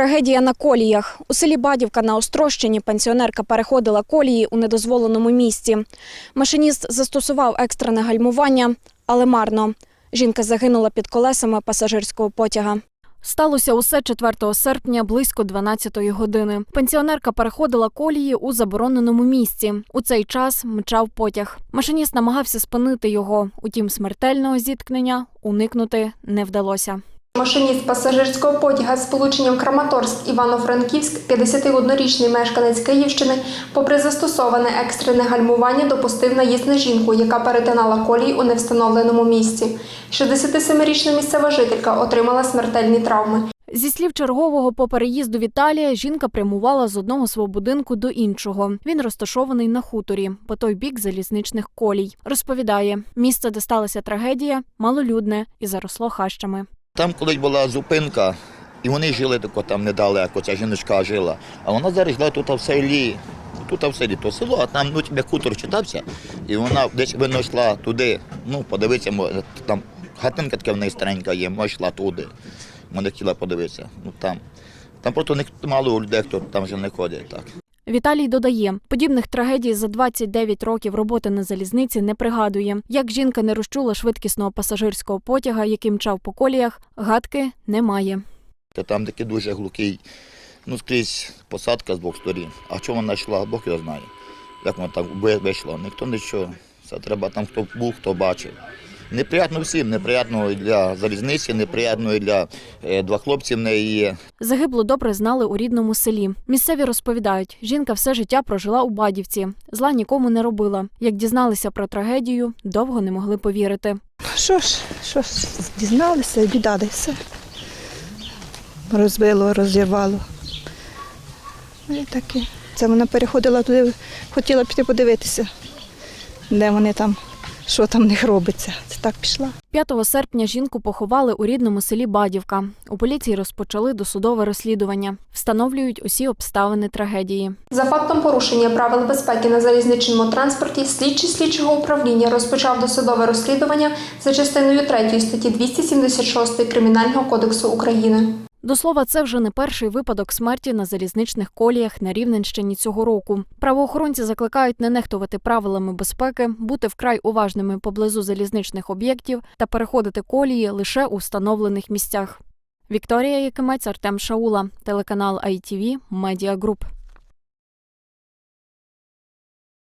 Трагедія на коліях. У селі Бадівка на Острощині пенсіонерка переходила колії у недозволеному місці. Машиніст застосував екстрене гальмування, але марно. Жінка загинула під колесами пасажирського потяга. Сталося усе 4 серпня близько 12-ї години. Пенсіонерка переходила колії у забороненому місці. У цей час мчав потяг. Машиніст намагався спинити його, утім смертельного зіткнення уникнути не вдалося. Машиніст пасажирського потяга з сполученням Краматорськ Івано-Франківськ, 51-річний мешканець Київщини, попри застосоване екстрене гальмування, допустив наїзд на жінку, яка перетинала колії у невстановленому місці. 67-річна місцева жителька отримала смертельні травми. Зі слів чергового по переїзду Віталія, жінка прямувала з одного свого будинку до іншого. Він розташований на хуторі, по той бік залізничних колій. Розповідає, місце, де сталася трагедія, малолюдне і заросло хащами. Там колись була зупинка, і вони жили тако там недалеко, ця жіночка жила. А вона зараз жила тут в селі. Тут в селі, то село, а там ну, тебе хутор читався, і вона десь видно йшла туди. Ну, подивитися, там хатинка така в неї старенька є, може йшла туди. Вона хотіла подивитися. Ну там. Там просто не мало людей, хто там вже не ходить. Так. Віталій додає, подібних трагедій за 29 років роботи на залізниці не пригадує. Як жінка не розчула швидкісного пасажирського потяга, який мчав по коліях, гадки немає. Та там такий дуже глухий, ну скрізь посадка з двох сторін. А чому вона йшла, Бог його знає. Як вона там вийшла, ніхто нічого. Це треба там, хто був, хто бачив. Неприятно всім, неприятно і для залізниці, неприятно і для е, два хлопці в неї є. Загиблу добре знали у рідному селі. Місцеві розповідають, жінка все життя прожила у Бадівці. Зла нікому не робила. Як дізналися про трагедію, довго не могли повірити. Що ж, що ж, дізналися, біда все. Розбило, розірвало. Ну і таке. Це вона переходила туди, хотіла піти подивитися, де вони там, що там в них робиться. Це так пішла. 5 серпня жінку поховали у рідному селі Бадівка. У поліції розпочали досудове розслідування. Встановлюють усі обставини трагедії. За фактом порушення правил безпеки на залізничному транспорті, слідчий слідчого управління розпочав досудове розслідування за частиною 3 статті 276 Кримінального кодексу України. До слова, це вже не перший випадок смерті на залізничних коліях на Рівненщині цього року. Правоохоронці закликають не нехтувати правилами безпеки, бути вкрай уважними поблизу залізничних об'єктів та переходити колії лише у встановлених місцях. Вікторія Якимець, Артем Шаула, телеканал ITV, Медіагруп.